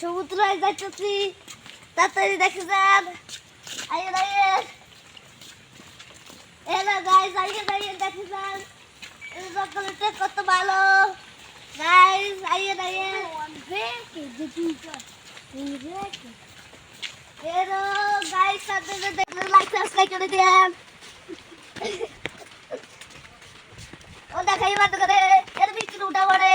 দেখে সমুদ্রে যাচ্ছি তাড়াতাড়ি দেখে যান। আইয়ে আইয়ে হ্যালো গাইস আইয়ে আইয়ে দেখে যান। চকলেটটা কত ভালো। গাইস আইয়ে আইয়ে হ্যালো গাইস সাথে দেখলে লাইক সাবস্ক্রাইব করে দেন ও দেখাই বাদ করে, এর বিক্রি উঠা পড়ে।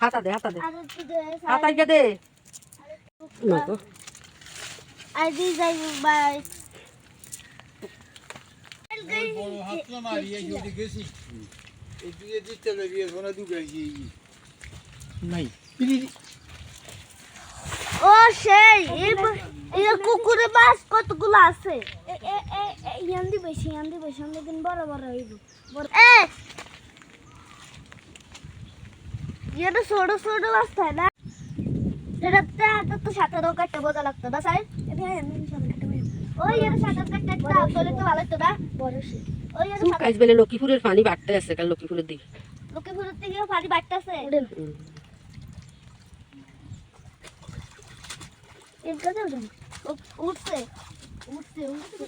হাতা দে হাতা দে। আরে তুই দে হাতা গিয়ে দে না তো আই দি যাই বাই বড় হাতলা মারিয়ে যদি গেছি এদিকে দিতে লাগিয়ে সোনা দু নাই ও সেই এই কুকুরে মাছ কতগুলো আছে ইয়ান্দি বেশি ইয়ান্দি বেশি আমরা বড় বড় হইব। এ এটা ছোট ছোট মাছ তাই না? এটা তো তো সাথে কাটতে বোঝা লাগতো না সাই এটা এমনি সব একটা ওই এর আসলে তো ভালো হতো না। ওই কাজ বেলে লক্ষ্মীপুরের পানি বাড়তে আছে কাল লক্ষ্মীপুরের দিকে। লোকে ফুলের থেকে পানি কাছে যাও উঠছে। উঠছে উঠছে।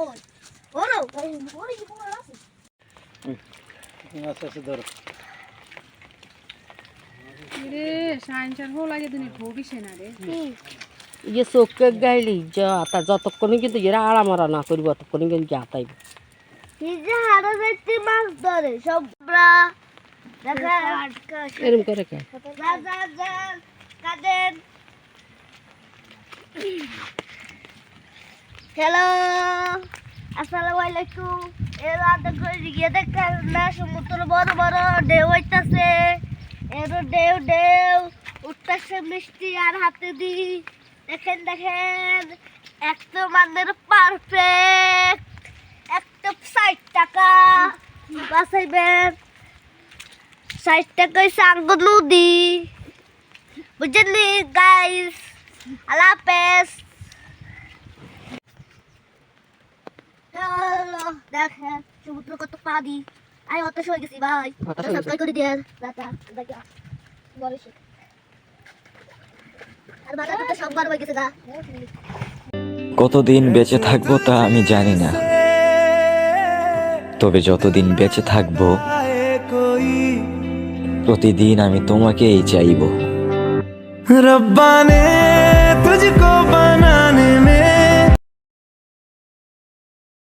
ওই ওরো ওরে কি আছে? ধরো ইয়ে চোখে গাইলি যা যতক্ষণ কিন্তু এরা আড়ামারা না করব ততক্ষণ কিন্তু যাতাইব নিজে হারা যাইতে মাছ ধরে করে কে? কাদের? হ্যালো আসসালামু আলাইকুম এর আদা গিয়ে না সমুদ্র বড় বড় ঢেউ হইতাছে। এর ঢেউ ঢেউ, উঠতেছে মিষ্টি আর হাতে দি দেখেন দেখেন একদম আমাদের পারফেক্ট একটা ষাট টাকা। বাঁচাইবেন ষাট টাকায় সাঙ্গ নদী বুঝলেন গাইস আল্লাহ কতদিন বেঁচে থাকব তা আমি জানি না। তবে যতদিন বেঁচে থাকব প্রতিদিন আমি তোমাকেই চাইব। রব্বানে তুজকো